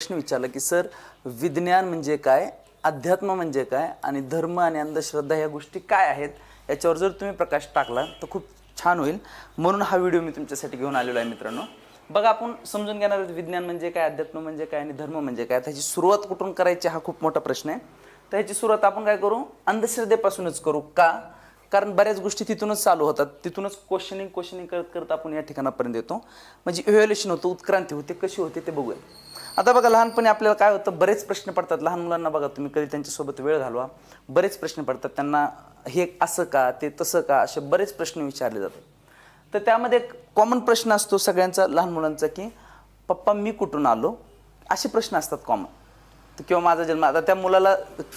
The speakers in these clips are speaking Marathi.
प्रश्न विचारला की सर विज्ञान म्हणजे काय? अध्यात्म म्हणजे काय? आणि धर्म आणि अंधश्रद्धा ह्या गोष्टी काय आहेत? याच्यावर जर तुम्ही प्रकाश टाकला तर खूप छान होईल. म्हणून हा व्हिडिओ मी तुमच्यासाठी घेऊन आलेलो आहे मित्रांनो. बघा आपण समजून घेणार आहोत विज्ञान म्हणजे काय अध्यात्म म्हणजे काय आणि धर्म म्हणजे काय. त्याची सुरुवात कुठून करायची हा खूप मोठा प्रश्न आहे. तर ह्याची सुरुवात आपण काय करू? अंधश्रद्धेपासूनच करू. का? कारण बऱ्याच गोष्टी तिथूनच चालू होतात. तिथूनच क्वेश्चनिंग क्वेश्चनिंग करत करत आपण या ठिकाणापर्यंत येतो. म्हणजे इव्हॅल्युएशन होतं उत्क्रांती होते कशी होते ते बघूया. आता बघा लहानपणी आपल्याला काय होतं बरेच प्रश्न पडतात. लहान मुलांना बघा तुम्ही कधी त्यांच्यासोबत वेळ घालवा. बरेच प्रश्न पडतात. त्यांना हे असं का ते तसं का असे बरेच प्रश्न विचारले जातात. तर त्यामध्ये एक कॉमन प्रश्न असतो सगळ्यांचा लहान मुलांचा की पप्पा मी कुठून आलो? असे प्रश्न असतात कॉमन किंवा माझा जन्म आता त्या मुलाला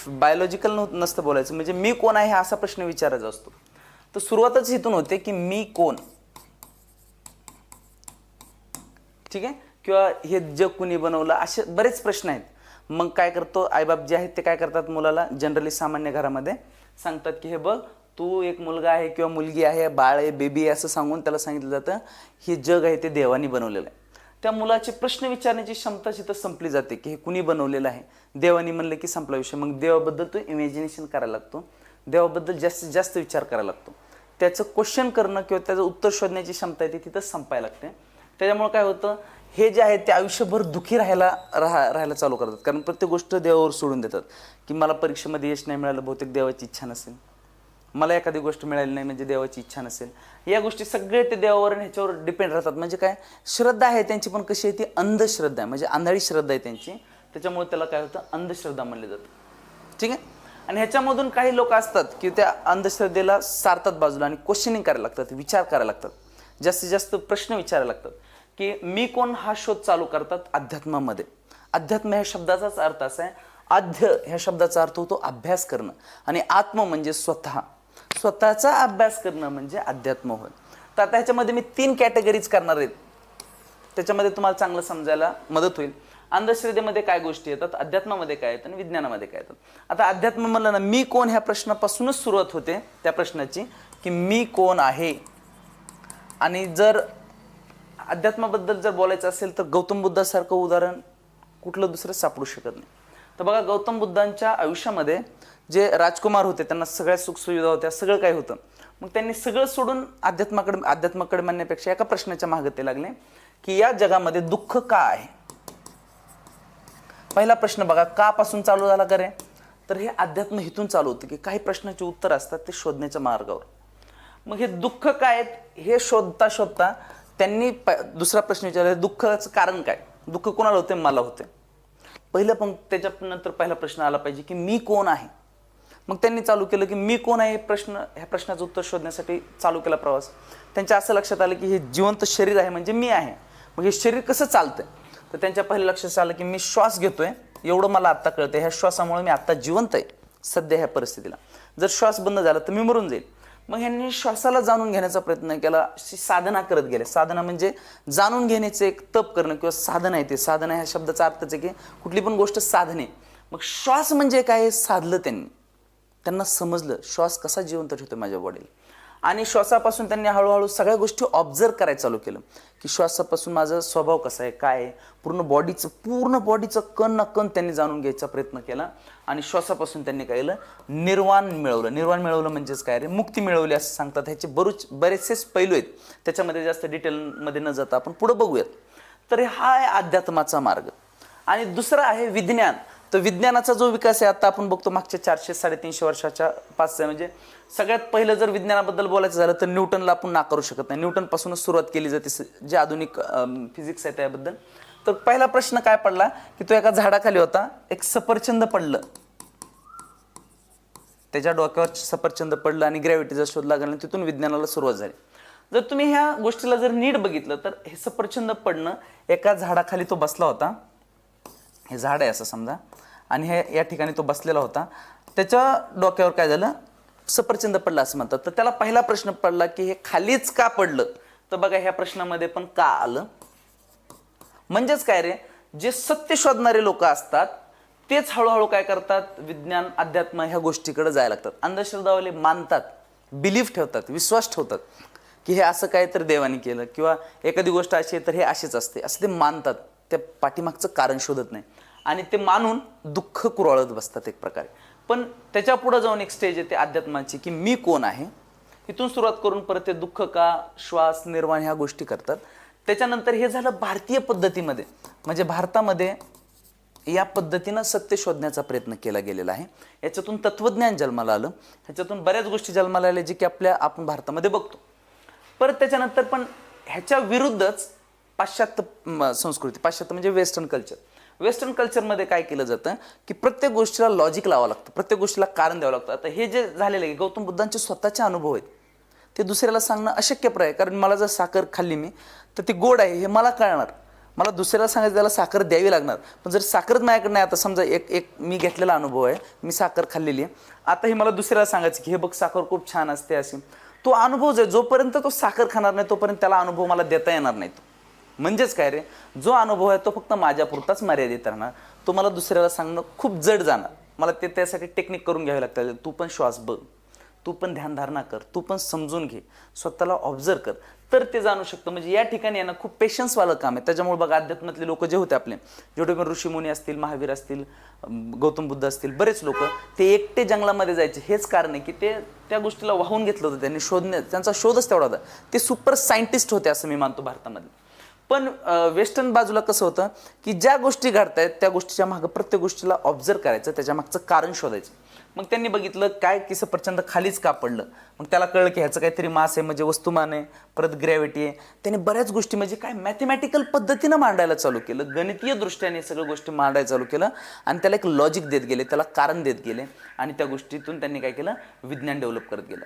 बायोलॉजिकल नसतं बोलायचं. म्हणजे मी कोण आहे हा असा प्रश्न विचारायचा असतो. तर सुरुवातच इथून होते की मी कोण? ठीक आहे? किंवा हे जग कुणी बनवलं असे बरेच प्रश्न आहेत. मग काय करतो आईबाप जे आहेत ते काय करतात मुलाला? जनरली सामान्य घरामध्ये सांगतात की हे बघ तू एक मुलगा आहे किंवा मुलगी आहे बाळ आहे बेबी आहे असं सांगून त्याला सांगितलं जातं हे जग आहे ते देवानी बनवलेलं आहे. त्या मुलाचे प्रश्न विचारण्याची क्षमता तिथं संपली जाते की हे कुणी बनवलेलं आहे? देवानी म्हणलं की संपला विषय. मग देवाबद्दल तो इमॅजिनेशन करायला लागतो. देवाबद्दल जास्तीत जास्त विचार करायला लागतो. त्याचं क्वेश्चन करणं किंवा त्याचं उत्तर शोधण्याची क्षमता आहे ती तिथं संपायला लागते. त्याच्यामुळे काय होतं हे जे आहे ते आयुष्यभर दुखी राहायला राहा राहायला चालू करतात. कारण प्रत्येक गोष्ट देवावर सोडून देतात. की मला परीक्षेमध्ये यश नाही मिळालं बहुतेक देवाची इच्छा नसेल. मला एखादी गोष्ट मिळाली नाही म्हणजे देवाची इच्छा नसेल. या गोष्टी सगळे ते देवावर आणि ह्याच्यावर डिपेंड राहतात. म्हणजे काय? श्रद्धा आहे त्यांची पण कशी आहे ती अंधश्रद्धा आहे. म्हणजे आंधळी श्रद्धा आहे त्यांची. त्याच्यामुळे त्याला काय होतं? अंधश्रद्धा म्हणले जातं. ठीक आहे? आणि ह्याच्यामधून काही लोक असतात की त्या अंधश्रद्धेला सारतात बाजूला आणि क्वेश्चनिंग करायला लागतात विचार करायला लागतात. जास्तीत जास्त प्रश्न विचारायला लागतात. की मी कोण हा शोध चालू करतात अध्यात्मामध्ये. अध्यात्म ह्या शब्दाचाच अर्थ असा आहे आध्य ह्या शब्दाचा अर्थ होतो अभ्यास करणं. आणि आत्म म्हणजे स्वतः. स्वतःचा अभ्यास करणं म्हणजे अध्यात्म होय. तर आता ह्याच्यामध्ये मी तीन कॅटेगरीज करणार आहेत त्याच्यामध्ये तुम्हाला चांगलं समजायला मदत होईल. अंधश्रद्धेमध्ये काय गोष्टी येतात अध्यात्मामध्ये काय येतात आणि विज्ञानामध्ये काय येतात. आता अध्यात्म म्हणलं ना मी कोण ह्या प्रश्नापासूनच सुरुवात होते त्या प्रश्नाची की मी कोण आहे? आणि जर अध्यात्माबद्दल जर बोलायचं असेल तर गौतम बुद्धासारखं उदाहरण कुठलं दुसरं सापडू शकत नाही. तर बघा गौतम बुद्धांच्या आयुष्यामध्ये जे राजकुमार होते त्यांना सगळ्या सुखसुविधा होत्या सगळं काय होतं. मग त्यांनी सगळं सोडून अध्यात्माकडे अध्यात्माकडे म्हणण्यापेक्षा एका प्रश्नाच्या मागे ते लागले की या जगामध्ये दुःख का आहे? पहिला प्रश्न बघा का पासून चालू झाला का रे? तर हे अध्यात्म हिथून चालू होतं की काही प्रश्नाचे उत्तर असतात ते शोधण्याच्या मार्गावर. मग हे दुःख काय आहेत हे शोधता शोधता त्यांनी प दुसरा प्रश्न विचारला दुःखाचं कारण काय? दुःख कोणाला होते मला होते पहिलं पण त्याच्या नंतर पहिला प्रश्न आला पाहिजे की मी कोण आहे? मग त्यांनी चालू केलं की मी कोण आहे हे प्रश्न ह्या प्रश्नाचं उत्तर शोधण्यासाठी चालू केला प्रवास. त्यांच्या असं लक्षात आलं की हे जिवंत शरीर आहे म्हणजे मी आहे. मग हे शरीर कसं चालतंय? तर त्यांच्या पहिल्या लक्षात आलं की मी श्वास घेतोय एवढं मला आत्ता कळतं ह्या श्वासामुळे मी आत्ता जिवंत आहे सध्या ह्या परिस्थितीला. जर श्वास बंद झाला तर मी मरून जाईल. मग ह्यांनी श्वासाला जाणून घेण्याचा प्रयत्न केला अशी साधना करत गेले. साधना म्हणजे जाणून घेण्याचं एक तप करणं किंवा साधना आहे ते. साधना ह्या शब्दाचा अर्थच आहे की कुठली पण गोष्ट साधने मग श्वास म्हणजे काय साधलं त्यांनी. त्यांना समजलं श्वास कसा जिवंत ठेवतो माझ्या बॉडीला आणि श्वासापासून त्यांनी हळूहळू सगळ्या गोष्टी ऑब्झर्व करायला चालू केलं. की श्वासापासून माझा स्वभाव कसा आहे काय आहे पूर्ण बॉडीचं पूर्ण बॉडीचं कण ना कण त्यांनी जाणून घ्यायचा प्रयत्न केला. आणि श्वासापासून त्यांनी काय केलं निर्वाण मिळवलं. निर्वाण मिळवलं म्हणजेच काय रे? मुक्ती मिळवली असं सांगतात. ह्याचे बरेच बरेचसेच पैलू आहेत. त्याच्यामध्ये जास्त डिटेलमध्ये न जाता आपण पुढं बघूयात. तर हा आहे अध्यात्माचा मार्ग. आणि दुसरा आहे विज्ञान. तर विज्ञानाचा जो विकास आहे आता आपण बघतो मागच्या चारशे साडेतीनशे वर्षाच्या पाच म्हणजे सगळ्यात पहिलं जर विज्ञानाबद्दल बोलायचं झालं तर न्यूटनला आपण नाकारू शकत नाही. न्यूटनपासूनच सुरुवात केली जाते जे आधुनिक फिजिक्स आहे त्याबद्दल. तर पहिला प्रश्न काय पडला की तो एका झाडाखाली होता एक सफरचंद पडलं. त्याच्या डोक्यावर सफरचंद पडलं आणि ग्रॅव्हिटीचा शोध लागला तिथून विज्ञानाला सुरुवात झाली. जर तुम्ही ह्या गोष्टीला जर नीट बघितलं तर हे सफरचंद पडणं एका झाडाखाली तो बसला होता. हे झाड आहे असं समजा. आणि हे या ठिकाणी तो बसलेला होता. त्याच्या डोक्यावर काय झालं? सफरचंद पडला असं म्हणतात. तर त्याला पहिला प्रश्न पडला की हे खालीच का पडलं? तर बघा ह्या प्रश्नामध्ये पण का आलं? म्हणजेच काय रे? जे सत्य शोधणारे लोक असतात तेच हळूहळू काय करतात? विज्ञान अध्यात्म ह्या गोष्टीकडे जायला लागतात. अंधश्रद्धावाले मानतात बिलीफ ठेवतात विश्वास ठेवतात की हे असं काय तर देवाने केलं किंवा एखादी गोष्ट अशी आहे तर हे अशीच असते. असं ते मानतात. त्या पाठीमागचं कारण शोधत नाही. आणि ते मानून दुःख कुरळत बसतात एक प्रकारे. पण त्याच्या पुढं जाऊन एक स्टेज येते अध्यात्माची की मी कोण आहे? इथून सुरुवात करून परत ते दुःख का श्वास निर्माण ह्या गोष्टी करतात. त्याच्यानंतर हे झालं भारतीय पद्धतीमध्ये. म्हणजे भारतामध्ये या पद्धतीनं सत्य शोधण्याचा प्रयत्न केला गेलेला आहे. याच्यातून तत्वज्ञान जन्माला आलं. ह्याच्यातून बऱ्याच गोष्टी जन्माला आल्या जे की आपल्या आपण भारतामध्ये बघतो. परत त्याच्यानंतर पण ह्याच्या विरुद्धच पाश्चात्य संस्कृती पाश्चात्य म्हणजे वेस्टर्न कल्चर वेस्टर्न कल्चरमध्ये काय केलं जातं की प्रत्येक गोष्टीला लॉजिक लावावं लागतं. प्रत्येक गोष्टीला कारण द्यावं लागतं. आता हे जे झालेलं आहे गौतम बुद्धांचे स्वतःचे अनुभव आहेत. ते दुसऱ्याला सांगणं अशक्यप्राय आहे. कारण मला जर साखर खाल्ली मी तर ती गोड आहे हे मला कळणार. मला दुसऱ्याला सांगायचं त्याला साखर द्यावी लागणार. पण जर साखरच माझ्याकडे नाही आता समजा एक एक मी घेतलेला अनुभव आहे मी साखर खाल्लेली आहे. आता हे मला दुसऱ्याला सांगायचं की हे बघ साखर खूप छान असते अशी. तो अनुभव जो आहे जोपर्यंत तो साखर खाणार नाही तोपर्यंत त्याला अनुभव मला देता येणार नाही तो म्हणजेच काय रे? जो अनुभव आहे तो फक्त माझ्यापुरताच मर्यादित राहणार. तो मला दुसऱ्याला सांगणं खूप जड जाणार. मला ते त्यासाठी टेक्निक करून घ्यावे लागतं तू पण श्वास बघ. तू पण ध्यानधारणा कर. तू पण समजून घे. स्वतःला ऑब्झर्व कर. तर ते जाणू शकतं. म्हणजे या ठिकाणी आहे ना खूप पेशन्सवालं काम आहे. त्याच्यामुळे बघा अध्यात्मातले लोक जे होते आपले जेवढे पण ऋषीमुनी असतील महावीर असतील गौतम बुद्ध असतील बरेच लोक ते एकटे जंगलामध्ये जायचे. हेच कारण आहे की ते त्या गोष्टीला वाहून घेतलं होतं त्यांनी. शोधण्या त्यांचा शोधच तेवढा होता. ते सुपर सायंटिस्ट होते असं मी मानतो भारतामध्ये. पण वेस्टर्न बाजूला कसं होतं की ज्या गोष्टी घडतायत त्या गोष्टीच्या मागं प्रत्येक गोष्टीला ऑब्झर्व करायचं त्याच्या मागचं कारण शोधायचं. मग त्यांनी बघितलं काय की सफरचंद खालीच का पडलं? मग त्याला कळलं की ह्याचं काहीतरी मास आहे म्हणजे वस्तुमान आहे परत ग्रॅव्हिटी आहे. त्यांनी बऱ्याच गोष्टी म्हणजे काय मॅथमॅटिकल पद्धतीनं मांडायला चालू केलं. गणितीय दृष्ट्याने सगळ्या गोष्टी मांडायला चालू केलं आणि त्याला एक लॉजिक देत गेले त्याला कारण देत गेले आणि त्या गोष्टीतून त्यांनी काय केलं? विज्ञान डेव्हलप करत गेलं.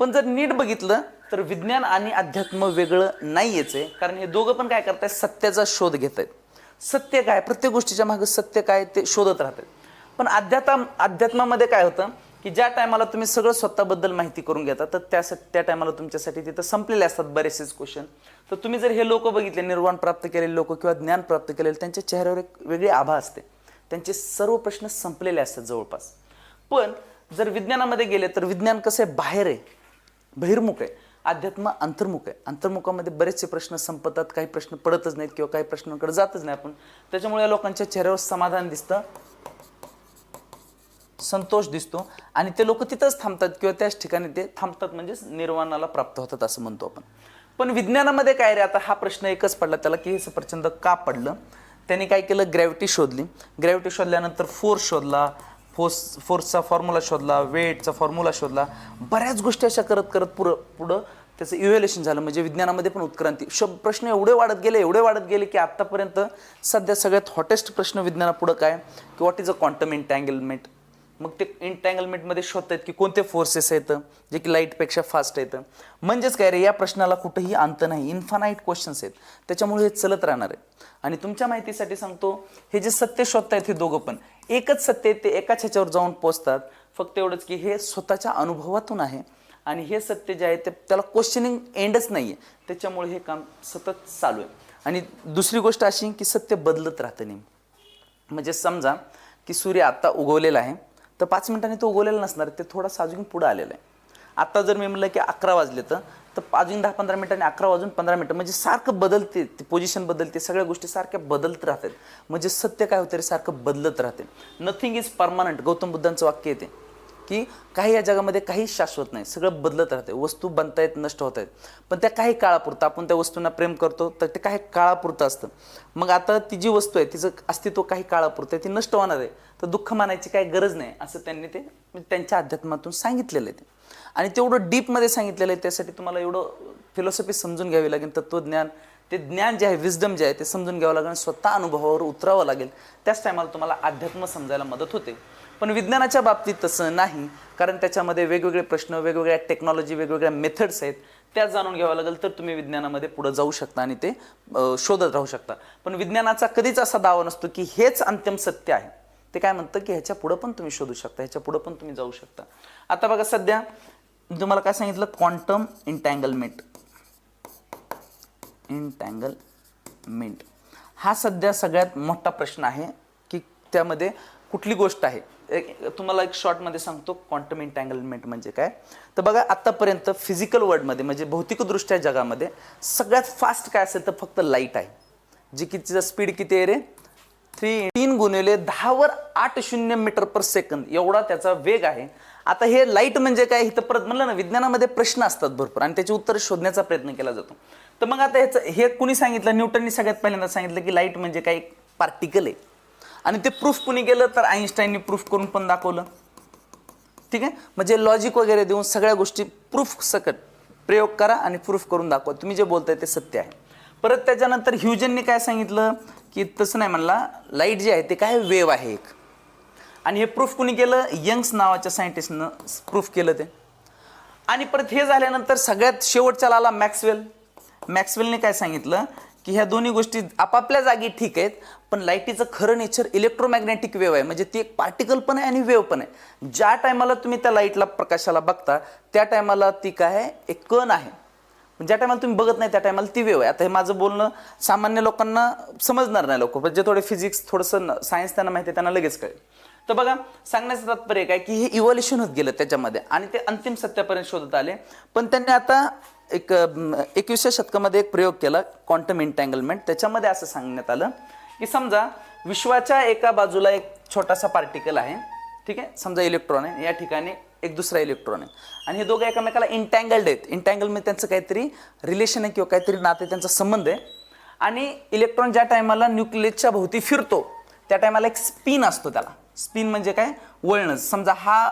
पण जर नीट बघितलं तर विज्ञान आणि अध्यात्म वेगळं नाही आहे कारण हे दोघं पण काय करतायत? सत्याचा शोध घेत आहेत सत्य काय? प्रत्येक गोष्टीच्या मागं सत्य काय ते शोधत राहतात. पण अध्यात्म अध्यात्मामध्ये काय होतं की ज्या टायमाला तुम्ही सगळं स्वतःबद्दल माहिती करून घेता तर त्या त्या टायमाला तुमच्यासाठी तिथं संपलेले असतात बरेचसेच क्वेश्चन तर तुम्ही जर हे लोक बघितले निर्वाण प्राप्त केलेले लोक किंवा ज्ञान प्राप्त केलेले त्यांच्या चेहऱ्यावर एक वेगळी आभा असते. त्यांचे सर्व प्रश्न संपलेले असतात जवळपास. पण जर विज्ञानामध्ये गेले तर विज्ञान कसं आहे? बाहेर आहे. बहिर्मुख आहे. अध्यात्म अंतर्मुख आहे. अंतर्मुखामध्ये बरेचसे प्रश्न संपतात काही प्रश्न पडतच नाहीत किंवा काही प्रश्नांकडे जातच नाही आपण. त्याच्यामुळे या लोकांच्या चेहऱ्यावर समाधान दिसतं संतोष दिसतो आणि ते लोक तिथंच थांबतात किंवा त्याच ठिकाणी ते थांबतात म्हणजेच निर्वाणाला प्राप्त होतात असं म्हणतो आपण. पण विज्ञानामध्ये काय रे आता हा प्रश्न एकच पडला त्याला की हे सफरचंद का पडलं? त्यांनी काय केलं? ग्रॅव्हिटी शोधली. ग्रॅव्हिटी शोधल्यानंतर फोर्स शोधला. फोर्स फोर्सचा फॉर्म्युला शोधला वेटचा फॉर्म्युला शोधला बऱ्याच गोष्टी अशा करत करत पुढं पुढं त्याचं इव्हॅल्युएशन झालं. म्हणजे विज्ञानामध्ये पण उत्क्रांती. शब प्रश्न एवढे वाढत गेले एवढे वाढत गेले की आत्तापर्यंत सध्या सगळ्यात हॉटेस्ट प्रश्न विज्ञानापुढं काय? की what is a quantum entanglement मग ते इंटँगलमेंटमध्ये आहेत की कोणते फोर्सेस आहेत जे की लाईटपेक्षा फास्ट आहेत. म्हणजेच काय रे या प्रश्नाला कुठंही अंत नाही. इन्फानाईट क्वेश्चन्स आहेत. त्याच्यामुळे हे चलत राहणार आहे. आणि तुमच्या माहितीसाठी सांगतो हे जे सत्य शोधतायत हे दोघं पण. एकच सत्य आहे ते एकाच ह्याच्यावर जाऊन पोचतात. फक्त एवढंच की हे स्वतःच्या अनुभवातून आहे. आणि हे सत्य जे आहे ते त्याला क्वेश्चनिंग एंडच नाही आहे त्याच्यामुळे हे काम सतत चालू आहे. आणि दुसरी गोष्ट अशी की सत्य बदलत राहतं नेहमी म्हणजे समजा की सूर्य आत्ता उगवलेला आहे तर पाच मिनिटांनी तो उगवलेला नसणार ते थोडासा अजून पुढं आलेला आहे. आत्ता जर मी म्हणलं की अकरा वाजले तर तर अजून दहा पंधरा मिनिटांनी अकरा वाजून पंधरा मिनिटं. म्हणजे सारखं बदलते ते पोझिशन बदलते सगळ्या गोष्टी सारख्या बदलत राहतात. म्हणजे सत्य काय होतं रे सारखं बदलत राहते. नथिंग इज परमानंट गौतम बुद्धांचं वाक्य येते की काही या जगामध्ये काही शाश्वत नाही. सगळं बदलत राहते. वस्तू बनतायत नष्ट होत आहेत पण त्या काही काळापुरतं आपण त्या वस्तूंना प्रेम करतो तर ते काही काळापुरतं असतं. मग आता ती जी वस्तू आहे तिचं अस्तित्व काही काळापुरतं आहे ती नष्ट होणार आहे. तर दुःख मानायची काही गरज नाही असं त्यांनी ते त्यांच्या अध्यात्मातून सांगितलेलं आहे ते. आणि तेवढं डीपमध्ये सांगितलेलं आहे त्यासाठी तुम्हाला एवढं फिलॉसॉफी समजून घ्यावी लागेल तत्वज्ञान. ते ज्ञान जे आहे विजडम जे आहे ते समजून घ्यावं लागेल स्वतः अनुभवावर उतरावं लागेल. त्याच टायमाला तुम्हाला अध्यात्म समजायला मदत होते. पण विज्ञानाच्या बाबतीत तसं नाही कारण त्याच्यामध्ये वेगवेगळे प्रश्न वेगवेगळ्या टेक्नॉलॉजी वेगवेगळ्या मेथड्स आहेत. त्या जाणून घ्यावं लागेल तर तुम्ही विज्ञानामध्ये पुढे जाऊ शकता आणि ते शोधत राहू शकता. पण विज्ञानाचा कधीच असा दावा नसतो की हेच अंतिम सत्य आहे. ते काय म्हणतं की ह्याच्या पुढं पण तुम्ही शोधू शकता ह्याच्या पुढं पण तुम्ही जाऊ शकता. आता बघा सध्या तुम्हाला काय सांगितलं? क्वांटम इंटँगलमेंट इंटँगलमेंट हा सध्या सगळ्यात मोठा प्रश्न आहे की त्यामध्ये कुठली गोष्ट आहे? एक तुम्हाला एक शॉर्टमध्ये सांगतो क्वांटम इंटँगलमेंट म्हणजे काय? तर बघा आत्तापर्यंत फिजिकल वर्ल्डमध्ये म्हणजे भौतिकदृष्ट्या जगामध्ये सगळ्यात फास्ट काय असेल तर फक्त लाइट आहे. जी कितीचा स्पीड किती आहे रे? थ्री तीन गुणिले दहावर आठ शून्य मीटर पर सेकंद एवढा त्याचा वेग आहे. आता हे लाइट म्हणजे काय? इथं परत म्हणलं ना विज्ञानामध्ये प्रश्न असतात भरपूर आणि त्याची उत्तर शोधण्याचा प्रयत्न केला जातो. तर मग आता ह्याचं हे कुणी सांगितलं? न्यूटननी सगळ्यात पहिल्यांदा सांगितलं की लाइट म्हणजे काय? एक पार्टिकल आहे. आणि ते प्रूफ कुणी केलं? तर आईन्स्टाईननी प्रूफ करून पण दाखवलं. ठीक आहे? म्हणजे लॉजिक वगैरे देऊन सगळ्या गोष्टी प्रूफ सकट. प्रयोग करा आणि प्रूफ करून दाखवा. तुम्ही जे बोलताय ते सत्य आहे. परत त्याच्यानंतर ह्युजननी काय सांगितलं? की तसं नाही म्हणला. लाइट जे आहे ते काय? वेव आहे एक. आणि हे प्रूफ कुणी केलं? यंग्स नावाच्या सायंटिस्टनं प्रूफ केलं ते. आणि परत हे झाल्यानंतर सगळ्यात शेवटच्या आला मॅक्सवेल मॅक्सवेलने काय सांगितलं? की ह्या दोन्ही गोष्टी आपापल्या जागी ठीक आहेत पण लाईटीचं खरं नेचर इलेक्ट्रोमॅग्नेटिक वेव आहे. म्हणजे ती एक पार्टिकल पण आहे आणि वेव पण आहे. ज्या टायमाला तुम्ही त्या लाईटला प्रकाशाला बघता त्या टायमाला ती काय आहे? एक कण आहे. पण ज्या टायमाला तुम्ही बघत नाही त्या टायमाला ती वेव आहे. आता हे माझं बोलणं सामान्य लोकांना समजणार नाही लोक म्हणजे जे थोडे फिजिक्स थोडंसं सायन्स त्यांना माहिती आहे त्यांना लगेच कळेल. तर बघा सांगण्याचं तात्पर्य काय की हे इव्हॉल्युशन होत गेलं त्याच्यामध्ये. आणि ते अंतिम सत्यापर्यंत शोधत आले. पण त्यांनी आता एक अं, एकविसव्या शतकामध्ये एक प्रयोग केला क्वांटम इंटँगलमेंट त्याच्यामध्ये असं सांगण्यात आलं की समजा विश्वाच्या एका बाजूला एक छोटासा पार्टिकल आहे ठीक आहे? समजा इलेक्ट्रॉन आहे या ठिकाणी एक दुसरा इलेक्ट्रॉन आहे. आणि हे दोघं एकमेकाला इंटँगल्ड आहेत. इंटँगल म्हणजे त्यांचं काहीतरी रिलेशन आहे किंवा काहीतरी नाते त्यांचा संबंध आहे. आणि इलेक्ट्रॉन ज्या टायमाला न्यूक्लियसच्या भोवती फिरतो त्या टायमाला एक स्पिन असतो त्याला. स्पिन म्हणजे काय? वळणं. समजा हा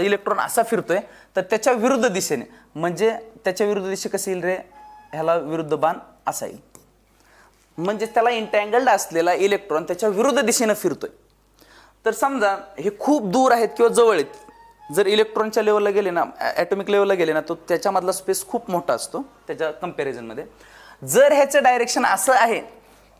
इलेक्ट्रॉन असा फिरतोय तर त्याच्या विरुद्ध दिशेने. म्हणजे त्याच्या विरुद्ध दिशे कसे येईल रे? ह्याला विरुद्ध बाण असा येईल. म्हणजे त्याला इंटँगल्ड असलेला इलेक्ट्रॉन त्याच्या विरुद्ध दिशेनं फिरतोय. तर समजा हे खूप दूर आहेत किंवा जवळ आहेत. जर इलेक्ट्रॉनच्या लेवलला गेले ना ॲटॉमिक लेवलला गेले ना तो त्याच्यामधला स्पेस खूप मोठा असतो त्याच्या कम्पॅरिझनमध्ये जर ह्याचं डायरेक्शन असं आहे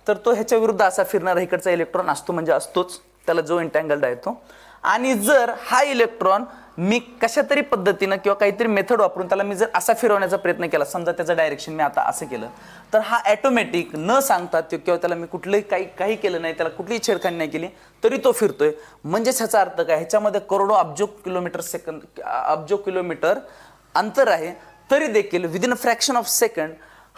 तर तो ह्याच्या विरुद्ध असा फिरणारा इकडचा इलेक्ट्रॉन असतो म्हणजे असतोच. त्याला जो इंटँगल्ड आहे तो. आणि जर हा इलेक्ट्रॉन मी कशा तरी पद्धतीनं किंवा काहीतरी मेथड वापरून त्याला मी जर असा फिरवण्याचा प्रयत्न केला समजा त्याचं डायरेक्शन मी आता असं केलं तर हा ॲटोमॅटिक न सांगता तो किंवा त्याला मी कुठलंही काही काही केलं नाही त्याला कुठलीही छेडखानी नाही केली तरी तो फिरतोय. म्हणजेच ह्याचा अर्थ काय? ह्याच्यामध्ये करोडो अब्जो किलोमीटर सेकंद अब्जो किलोमीटर अंतर आहे तरी देखील within a fraction of second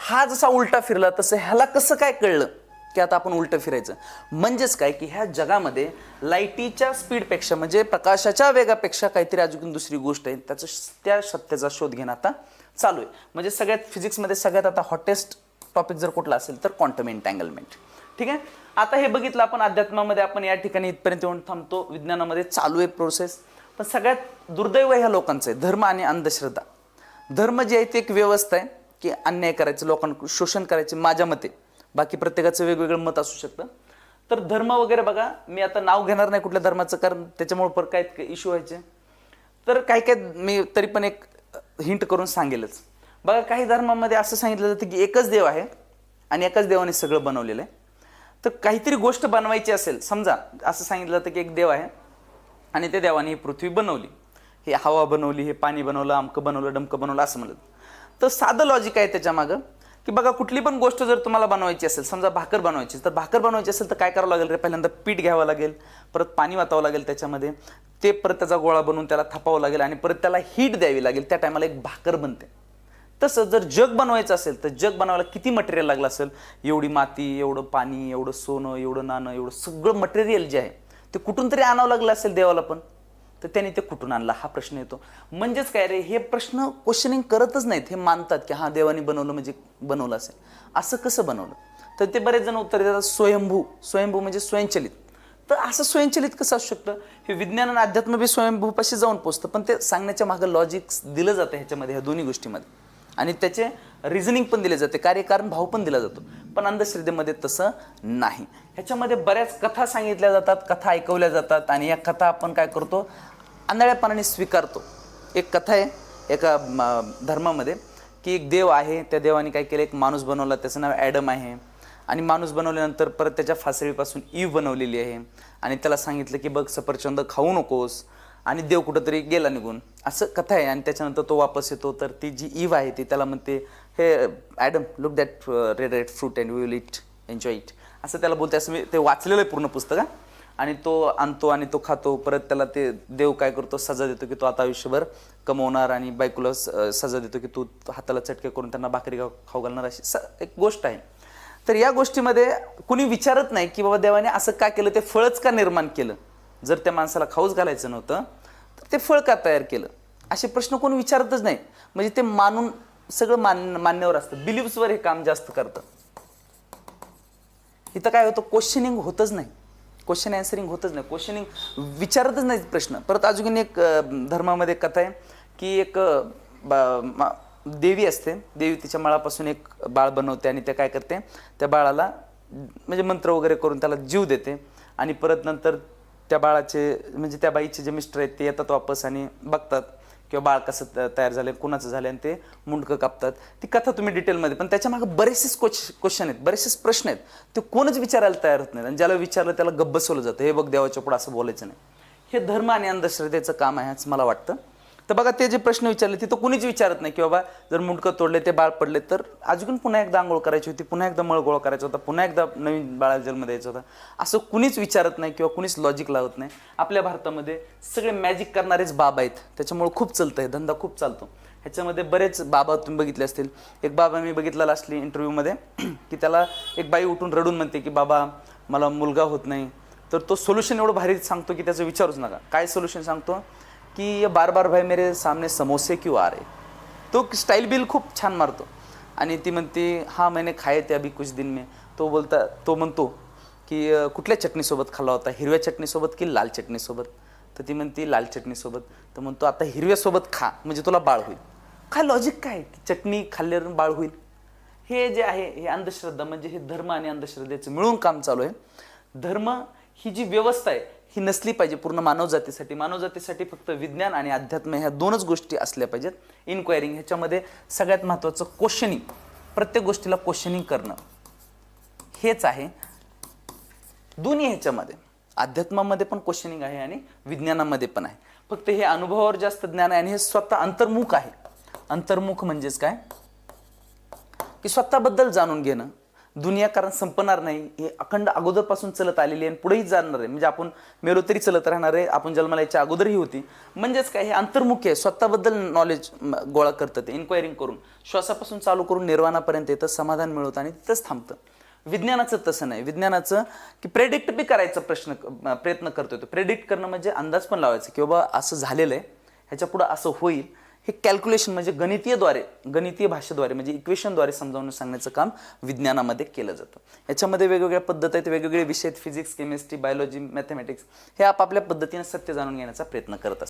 हा जसा उलटा फिरला तसं ह्याला कसं काय कळलं? की आता आपण उलटं फिरायचं. म्हणजेच काय की ह्या जगामध्ये लाईटीच्या स्पीडपेक्षा म्हणजे प्रकाशाच्या वेगापेक्षा काहीतरी अजून दुसरी गोष्ट आहे. त्याचं त्या सत्याचा शोध घेणं आता चालू आहे. म्हणजे सगळ्यात फिजिक्समध्ये सगळ्यात आता हॉटेस्ट टॉपिक जर कुठला असेल तर क्वांटम एन्टँगलमेंट ठीक आहे? आता हे बघितलं आपण अध्यात्मामध्ये आपण या ठिकाणी इथपर्यंत येऊन थांबतो. विज्ञानामध्ये चालू आहे प्रोसेस पण सगळ्यात दुर्दैव ह्या लोकांचं आहे. धर्म आणि अंधश्रद्धा. धर्म जे आहे ते एक व्यवस्था आहे की अन्याय करायचं लोकांना शोषण करायचे माझ्या मते. बाकी प्रत्येकाचं वेगवेगळं मत असू शकतं. तर धर्म वगैरे बघा मी आता नाव घेणार नाही कुठल्या धर्माचं कारण त्याच्यामुळे पर काय इश्यू व्हायचे. तर काय काय मी तरी पण एक हिंट करून सांगेलच. बघा काही धर्मामध्ये असं सांगितलं जातं की एकच देव आहे आणि एकाच देवाने सगळं बनवलेलं आहे. तर काहीतरी गोष्ट बनवायची असेल समजा असं सांगितलं जातं की एक देव आहे आणि त्या देवाने ही पृथ्वी बनवली. हे हवा बनवली हे पाणी बनवलं अमकं बनवलं डमकं बनवलं असं म्हणलं तर साधं लॉजिक आहे त्याच्यामागं की बघा कुठली पण गोष्ट जर तुम्हाला बनवायची असेल समजा भाकर बनवायची तर भाकर बनवायची असेल तर काय करावं लागेल रे? पहिल्यांदा पीठ घ्यावं लागेल परत पाणी वाचावं लागेल त्याच्यामध्ये ते परत त्याचा गोळा बनवून त्याला थापावं लागेल आणि परत त्याला हीट द्यावी लागेल. त्या टायमाला एक भाकर बनते. तसं जर जग बनवायचं असेल तर जग बनवायला किती मटेरियल लागलं असेल? एवढी माती एवढं पाणी एवढं सोनं एवढं नाणं एवढं सगळं मटेरियल जे आहे ते कुठून तरी आणावं लागलं असेल देवाला पण? तर त्याने ते कुठून आणला? हा प्रश्न येतो. म्हणजेच काय रे? हे प्रश्न क्वेश्चनिंग करतच नाहीत. हे मानतात की हा देवाने बनवलं म्हणजे बनवलं असेल. असं कसं बनवलं? तर ते बरेच जण उत्तर देतात स्वयंभू. स्वयंभू म्हणजे स्वयंचलित. तर असं स्वयंचलित कसं असू शकतं? हे विज्ञान आणि अध्यात्म बी स्वयंभूपाशी जाऊन पोचतं. पण ते सांगण्याच्या मागं लॉजिक्स दिलं जातं ह्याच्यामध्ये ह्या दोन्ही गोष्टीमध्ये. आणि त्याचे रिझनिंग पण दिले जाते. कार्यकारण भाव पण दिला जातो. पण अंधश्रद्धेमध्ये तसं नाही. ह्याच्यामध्ये बऱ्याच कथा सांगितल्या जातात कथा ऐकवल्या जातात. आणि या कथा आपण काय करतो? आंधळ्यापणाने स्वीकारतो. एक कथा आहे एका धर्मामध्ये की एक देव आहे त्या देवाने काय केलं एक माणूस बनवला त्याचं नाव ॲडम आहे. आणि माणूस बनवल्यानंतर परत त्याच्या फासळीपासून ईव बनवलेली आहे. आणि त्याला सांगितलं की बघ सफरचंद खाऊ नकोस. आणि देव कुठंतरी गेला निघून. असं कथा आहे. आणि त्याच्यानंतर तो वापस येतो. तर ती जी ईव आहे ती त्याला म्हणते हे Adam look that red red fruit and will eat enjoy it. असं त्याला बोलते. असं मी ते वाचलेलं आहे पूर्ण पुस्तक हा. आणि तो आणतो आणि तो खातो. परत त्याला ते देव काय करतो? सजा देतो की तो आता आयुष्यभर कमवणार आणि बायकोला सजा देतो की तू हाताला चटके करून त्यांना भाकरी खाऊ खाऊ घालणार अशी स एक गोष्ट आहे. तर या गोष्टीमध्ये कुणी विचारत नाही की बाबा देवाने असं का केलं? ते फळच का निर्माण केलं? जर त्या माणसाला खाऊच घालायचं नव्हतं तर ते फळ का तयार केलं? असे प्रश्न कोणी विचारतच नाही. म्हणजे ते मानून सगळं मान मान्यवर असतं. बिलीव्सवर हे काम जास्त करतं. इथं काय होतं? क्वेश्चनिंग होतच नाही. क्वेश्चन अँसरिंग होतच नाही. क्वेश्चनिंग विचारतच नाही प्रश्न. परत अजून एक धर्मामध्ये कथा आहे की एक बा- मा- देवी असते. देवी तिच्या मळापासून एक बाळ बनवते आणि ते काय करते? त्या बाळाला म्हणजे मंत्र वगैरे करून त्याला जीव देते आणि परत नंतर त्या बाळाचे म्हणजे त्या बाईचे जे मिस्टर आहेत ते येतात वापस आणि बघतात. किंवा बाळ कसं त- तयार झालं कुणाचं झालं आणि ते मुंडकं कापतात. ती कथा तुम्ही डिटेलमध्ये पण त्याच्यामागे बरेचसेच क्वेश क्वेश्चन आहेत बरेचसेच प्रश्न आहेत. ते कोणच विचारायला तयार होत नाही आणि ज्याला विचारलं त्याला गप्प बसवलं जातं. हे बघ देवाच्या पुढं असं बोलायचं नाही. हे धर्म आणि अंधश्रद्धेचं काम आहे असं मला वाटतं. तर बघा ते जे प्रश्न विचारले तिथं कुणीच विचारत नाही की बाबा जर मुंडकं तोडले ते बाळ पडले तर अजून पुन्हा एकदा आंघोळ करायची होती पुन्हा एकदा मळ गोळा करायचा होता पुन्हा एकदा नवीन बाळाला जन्म द्यायचा होता. असं कुणीच विचारत नाही किंवा कुणीच लॉजिक लावत नाही. आपल्या भारतामध्ये सगळे मॅजिक करणारेच बाबा आहेत. त्याच्यामुळे खूप चालतं आहे धंदा खूप चालतो. ह्याच्यामध्ये बरेच बाबा तुम्ही बघितले असतील. एक बाबा मी बघितलेला असली इंटरव्ह्यूमध्ये की त्याला एक बाई उठून रडून म्हणते की बाबा मला मुलगा होत नाही. तर तो सोल्युशन एवढं भारी सांगतो की त्याचा विचारूच नका. काय सोल्युशन सांगतो? की ये बार बार भाई मेरे सामने समोसे क्यों आ रहे? तो स्टाईल बिल खूप छान मारतो। आणि ती म्हणते हा मैंने खाए ते अभी कुछ दिन में। तो बोलता तो म्हणतो की कुठल्या चटणीसोबत खाल्ला होता? हिरव्या चटणीसोबत की लाल चटणीसोबत? तर ती म्हणते लाल चटणीसोबत. तर म्हणतो आता हिरव्यासोबत खा म्हणजे तुला बाळ होईल. काय लॉजिक काय? की चटणी खाल्ल्यावर बाळ होईल? हे जे आहे हे अंधश्रद्धा म्हणजे हे धर्म आणि अंधश्रद्धेचं मिळून काम चालू आहे. धर्म ही जी व्यवस्था आहे ही नसली पाहिजे पूर्ण मानवजातीसाठी. मानवजातीसाठी फक्त विज्ञान आणि अध्यात्म ह्या दोनच गोष्टी असल्या पाहिजेत. इन्क्वायरिंग ह्याच्यामध्ये सगळ्यात महत्त्वाचं क्वेश्चनिंग प्रत्येक गोष्टीला क्वेश्चनिंग करणं. हेच आहे. दोन्ही ह्याच्यामध्ये. अध्यात्मामध्ये पण क्वेश्चनिंग आहे आणि विज्ञानामध्ये पण आहे. फक्त हे अनुभवावर जास्त ज्ञान आहे आणि हे स्वतः अंतर्मुख आहे. अंतर्मुख म्हणजेच काय? की स्वतःबद्दल जाणून घेणं. दुनिया कारण संपणार नाही. हे अखंड अगोदरपासून चलत आलेली आहे आणि पुढेही जाणार आहे. म्हणजे आपण मेलो तरी चलत राहणार आहे. आपण जन्माला याच्या अगोदरही होती. म्हणजेच काय हे अंतर्मुखी आहे. स्वतःबद्दल नॉलेज गोळा करतं ते इन्क्वायरिंग करून. श्वासापासून चालू करून निर्वाणापर्यंत येतं समाधान मिळवतं आणि तिथंच थांबतं. विज्ञानाचं तसं नाही. विज्ञानाचं की प्रेडिक्ट बी करायचा प्रश्न प्रयत्न करतो तो. प्रेडिक्ट करणं म्हणजे अंदाज पण लावायचा की बाबा असं झालेलं आहे. ह्याच्या पुढं असं होईल. हे कॅल्क्युलेशन म्हणजे गणितीयद्वारे गणितीय भाषेद्वारे म्हणजे इक्वेशनद्वारे समजावून सांगण्याचं काम विज्ञानामध्ये केलं जातं. याच्यामध्ये वेगवेगळ्या पद्धती आहेत वेगवेगळे विषय आहेत फिजिक्स केमिस्ट्री बायोलॉजी मॅथमॅटिक्स हे आपापल्या पद्धतीने सत्य जाणून घेण्याचा प्रयत्न करत असतात.